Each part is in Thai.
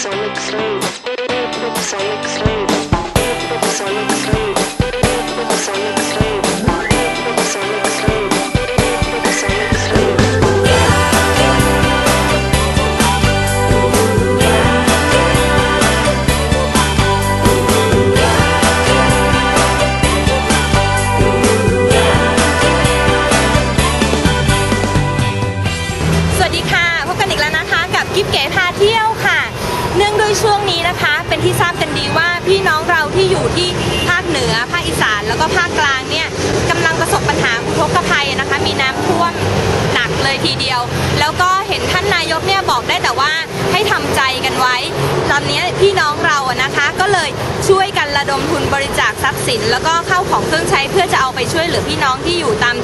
Sonic 3. Sonic 3. กภัยนะคะ มีน้ำท่วมหนักเลยทีเดียว แล้วก็เห็นท่านนายกเนี่ยบอกได้แต่ว่าให้ทำใจกันไว้ ตอนนี้พี่น้องเราอะนะคะก็เลยช่วยกันระดมทุนบริจาคทรัพย์สิน แล้วก็เข้าของเครื่องใช้เพื่อจะเอาไปช่วยเหลือพี่น้องที่อยู่ตาม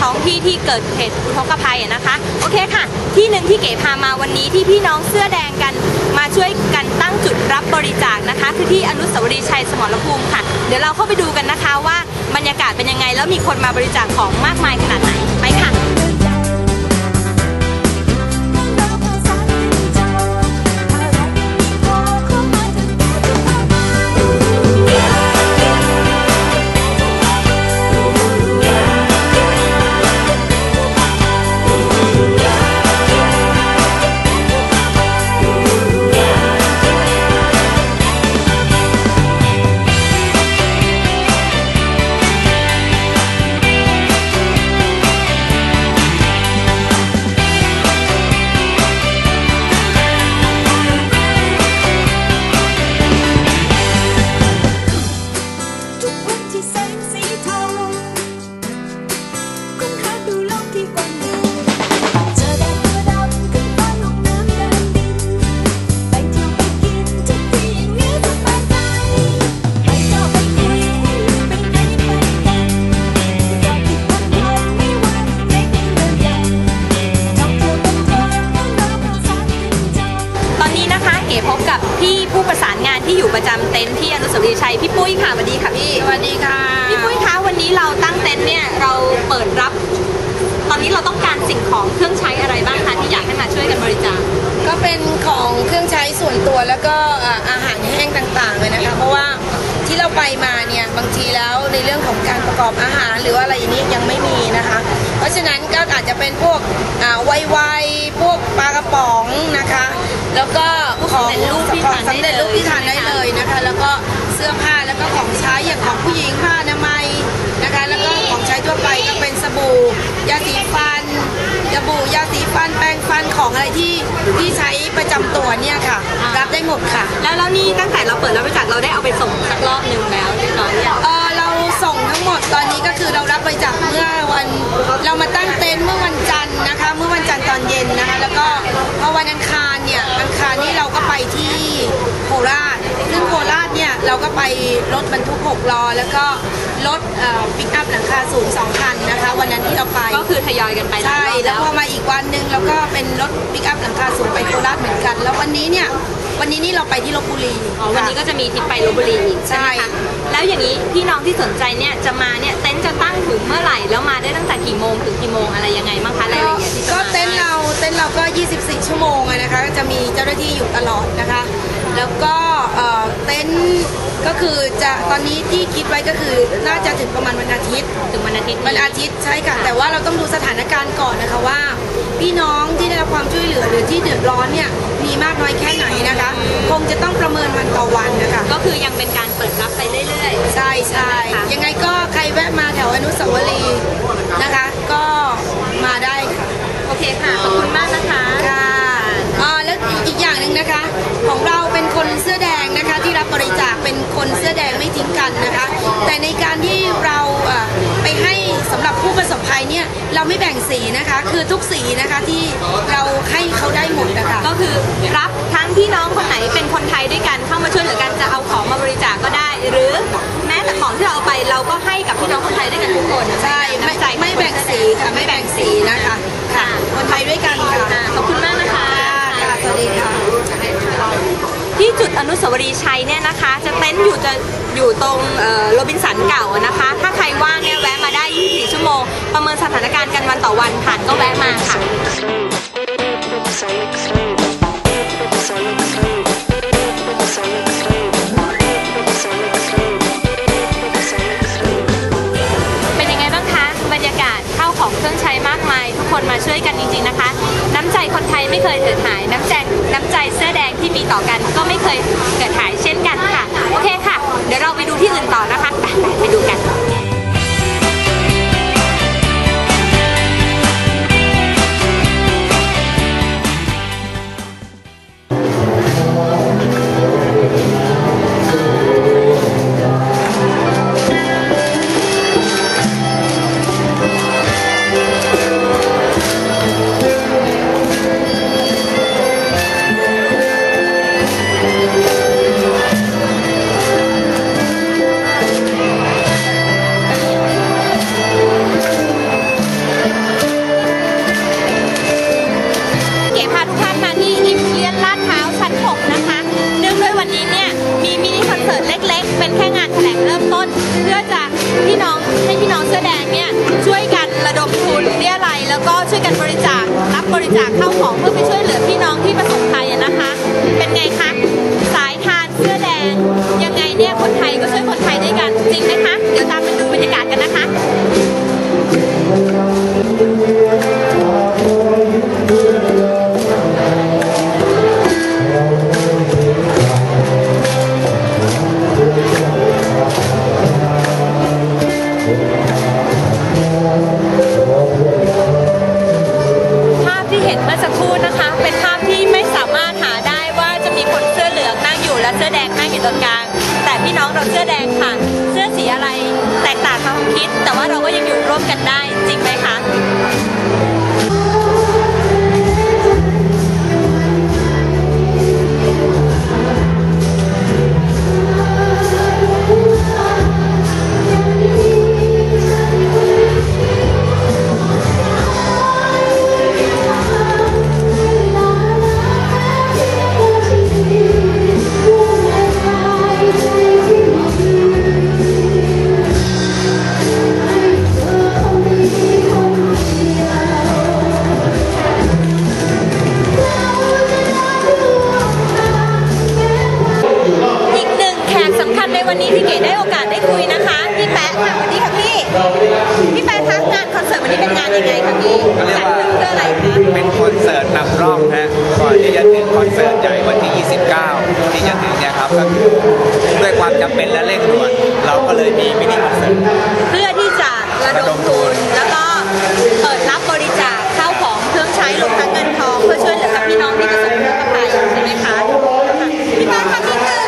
ท้องที่ที่เกิดเหตุอุทกภัยอะนะคะ โอเคค่ะ ที่หนึ่งที่เก๋พามาวันนี้ที่พี่น้องเสื้อแดงกันมาช่วยกันตั้งจุดรับบริจาคนะคะ คือที่อนุสาวรีย์ชัยสมรภูมิค่ะ เดี๋ยวเราเข้าไปดูกันนะคะว่า รรยากาศเป็นยังไง แล้วมีคนมาบริจาคของมากมายขนาดไหน ไปค่ะ เต็นท์ที่อนุสาวรีย์ชัยพี่ปุ้ยค่ะสวัสดีค่ะพี่สวัสดีค่ะ พี่ปุ้ยคะวันนี้เราตั้งเต็นท์เนี่ยเราเปิดรับ ตอนนี้เราต้องการสิ่งของเครื่องใช้อะไรบ้างคะที่อยากให้มาช่วยกันบริจาคก็เป็นของเครื่องใช้ส่วนตัวแล้วก็อ่าอาหารแห้งต่างๆเลยนะคะเพราะว่าที่เราไปมาเนี่ยบางทีแล้วในเรื่องของการประกอบอาหารหรือว่าอะไรอย่างนี้ยังไม่มีนะคะ เพราะฉะนั้นก็อาจจะเป็นพวกอ่าไวๆพวกปลากระป๋องนะคะ แล้วก็ของสำเร็จรูปที่ของทานได้สำเร็จรูปที่ทานได้เลย ของใช้อย่างของผู้หญิงผ้าอนามัยนะคะ แล้วก็ของใช้ทั่วไปก็เป็นสบู่ ยาสีฟันสบู่ยาสีฟันแปรงฟันของอะไรที่ที่ใช้ประจำตัวเนี่ยค่ะ รับได้หมดค่ะ แล้วแล้วนี่ตั้งแต่เราเปิดรับบริจาคเราได้เอาไปส่งสักรอบหนึ่งแล้วเรียบร้อยหรือยังเออเราส่งทั้งหมดตอนนี้ก็คือเรารับบริจาคเมื่อวันเรามาตั้งเต็นท์เมื่อวันจันทร์นะคะ เมื่อวันจันทร์ตอนเย็นนะคะ แล้วก็พอวันอังคารเนี่ยอังคารนี่เราก็ไปที่โคราชซึ่งโคราช เนี่ยเราก็ไปรถบรรทุกหกล้อแล้วก็รถปิกอัพหลังคาสูงสองคันนะคะ วันนั้นที่เราไปก็คือทยอยกันไปหลายใช่รอบแล้วพอมาอีกวันหนึ่งเราก็เป็นรถปิกอัพหลังคาสูงไปโคราชเหมือนกัน แล้ววันนี้เนี่ยวันนี้นี่เราไปที่ลบบุรีอ๋อวันนี้ก็จะมีทริปไปลบบุรีอีกใช่ไหมใช่คะแล้วอย่างนี้พี่น้องที่สนใจเนี่ยจะมาเนี่ยเต็นท์จะตั้งถึงเมื่อไหร่แล้วมาได้ตั้งแต่กี่โมงถึงกี่โมงอะไรยังไงบ้างคะรายละเอียดที่จะก็มาเต้นท์เราเต้นท์เราก็ 24 ชั่วโมงอะนะคะก็จะมีเจ้าหน้าที่อยู่ตลอดนะคะ แล้วก็เอ่อเต็นท์ก็คือจะตอนนี้ที่คิดไว้ก็คือน่าจะถึงประมาณวันอาทิตย์ ถึงวันอาทิตย์วันอาทิตย์ใช่ค่ะแต่ว่าเราต้องดูสถานการณ์ก่อนนะคะว่า พี่น้องที่ได้รับความช่วยเหลือหรือที่เดือดร้อนเนี่ยมีมากน้อยแค่ไหนนะคะ คงจะต้องประเมินวันต่อวันนะคะก็คือยังเป็นการเปิดรับไปเรื่อยใช่ใช่ยังไงก็ใครแวะมาแถวอนุสาวรีย์นะคะ ก็มาได้ค่ะๆโอเคค่ะขอบคุณมากนะคะ การที่เราอะไปให้สำหรับผู้ประสบภัยเนี่ยเราไม่แบ่งสีนะคะ คือทุกสีนะคะที่เราให้เขาได้หมดนะคะก็คือรับทั้งพี่น้องคนไหนเป็นคนไทยด้วยกันเข้ามาช่วยเหลือกันจะเอาของมาบริจาคก็ได้ หรือแม้แต่ของที่เราเอาไปเราก็ให้กับพี่น้องคนไทยด้วยกันทุกคนใช่ไม่น้ำใจของไม่แบ่งสีค่ะไม่แบ่งสีนะคะค่ะคนไทยด้วยกันค่ะค่ะขอบคุณมากนะคะค่ะสวัสดีค่ะ ที่จุดอนุสาวรีย์ชัยเนี่ยนะคะ จะเต็นท์อยู่จะอยู่ตรงโรบินสันเก่านะคะ ถ้าใครว่างเนี่ยแวะมาได้ 24 ชั่วโมง ประเมินสถานการณ์กันวันต่อวันผ่านก็แวะมาค่ะ เป็นแค่งานแถลงเริ่มต้น เพื่อจะพี่น้องให้พี่น้องเสื้อแดงเนี่ยช่วยกันระดมทุนเรียอะไรยแล้วก็ช่วยกันบริจาครับ บริจาคเข้าของเพื่อไปช่วยเหลือพี่น้องที่ประสบภัยนะคะ เป็นไงคะสายทานเสื้อแดงยังไงเนี่ยคนไทยก็ช่วยคนไทย ตรงกลาง แต่พี่น้องเราเสื้อแดงค่ะ เสื้อสีอะไรแตกต่างความคิด แต่ว่าเราก็ยังอยู่ร่วมกันได้จริงไหมคะ ด้วยความจำเป็นและเร่งด่วน เราก็เลยมีมินิคอนเสิร์ต เพื่อที่จะระดมทุนแล้วก็เปิดรับบริจาคข้าวของเครื่องใช้รวมทั้งเงินทอง เพื่อช่วยเหลือกับพี่น้องที่ประสบอุทกภัยใช่ไหมคะค่ะพี่แป๊ะคะนิดนึง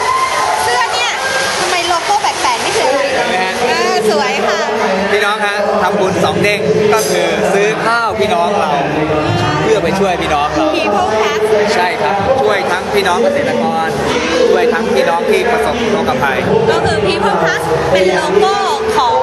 เสื้อเนี่ยทำไมโลโก้แปลกๆไม่ถึงเออสวยค่ะ พี่น้องฮะทำบุญสองเด้งก็คือซื้อข้าวพี่น้องเราเพื่อ ไปช่วยพี่น้องเรา People Pass ใช่ครับ ช่วยทั้งพี่น้องเกษตรกร ช่วยทั้งพี่น้องที่ประสบอุทกภัย ก็คือ People Plus เป็นโลโก้ของ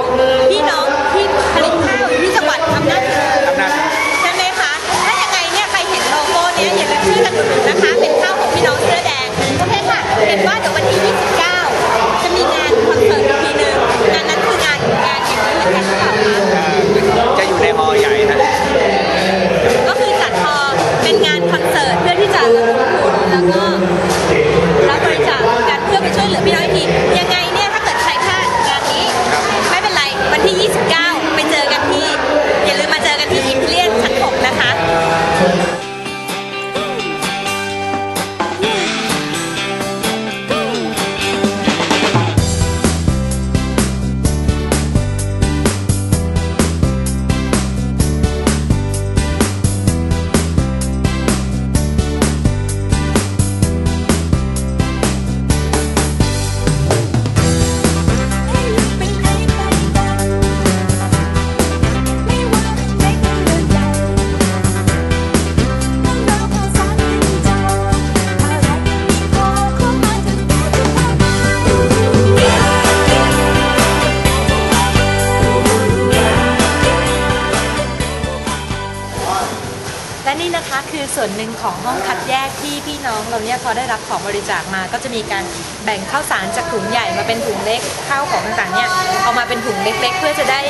ส่วนหนึ่งของห้องคัดแยกที่พี่น้องเราเนี่ยพอได้รับของบริจาคมาก็จะมีการแบ่งข้าวสารจากถุงใหญ่มาเป็นถุงเล็กข้าวของต่างๆเนี่ยเอามาเป็นถุงเล็ก ๆ เพื่อจะได้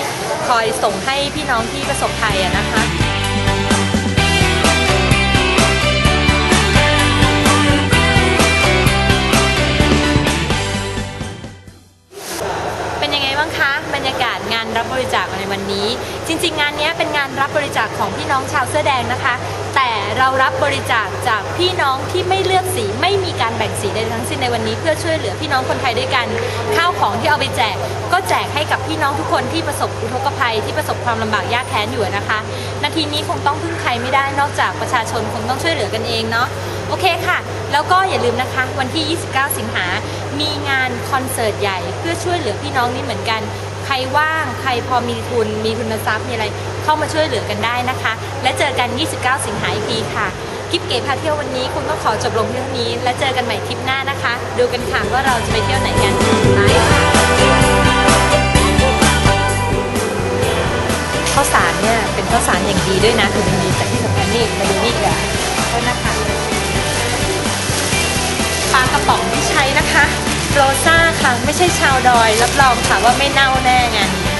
คอยส่งให้พี่น้องที่ประสบภัยอะนะคะเป็นยังไงบ้างคะบรรยากาศงานรับบริจาคในวันนี้ จริง ๆ งานนี้เป็นงานรับบริจาคของพี่น้องชาวเสื้อแดงนะคะ เรารับบริจาคจากพี่น้องที่ไม่เลือกสีไม่มีการแบ่งสีใดทั้งสิ้นในวันนี้ เพื่อช่วยเหลือพี่น้องคนไทยด้วยกัน ข้าวของที่เอาไปแจก ก็แจกให้กับพี่น้องทุกคนที่ประสบอุทกภัยที่ประสบความลำบากยากแค้นอยู่นะคะ นาทีนี้คงต้องพึ่งใครไม่ได้นอกจากประชาชนคงต้องช่วยเหลือกันเองเนาะโอเคค่ะ แล้วก็อย่าลืมนะคะ วันที่ 29 สิงหา มีงานคอนเสิร์ตใหญ่เพื่อช่วยเหลือพี่น้องนี่เหมือนกัน รว่าง ใครพอมีทุน มีทุนทรัพย์ มีอะไร เข้ามาช่วยเหลือกันได้นะคะ และเจอกัน 29 สิงหาอีกทีค่ะ คลิปเก๋พาเที่ยววันนี้คงต้องขอจบลงเท่านี้ และเจอกันใหม่ทริปหน้านะคะ ดูกันค่ะว่าเราจะไปเที่ยวไหนกันบายค่ะข้าวสารเนี่ยเป็นข้าวสารอย่างดีด้วยนะถึงดีแต่ที่สำคัญนี่มาดูนี่เลยก็นะคะปลากระป๋องที่ใช้นะคะ โรซ่าค่ะ ไม่ใช่ชาวดอย รับรองค่ะว่าไม่เน่าแน่งานนี้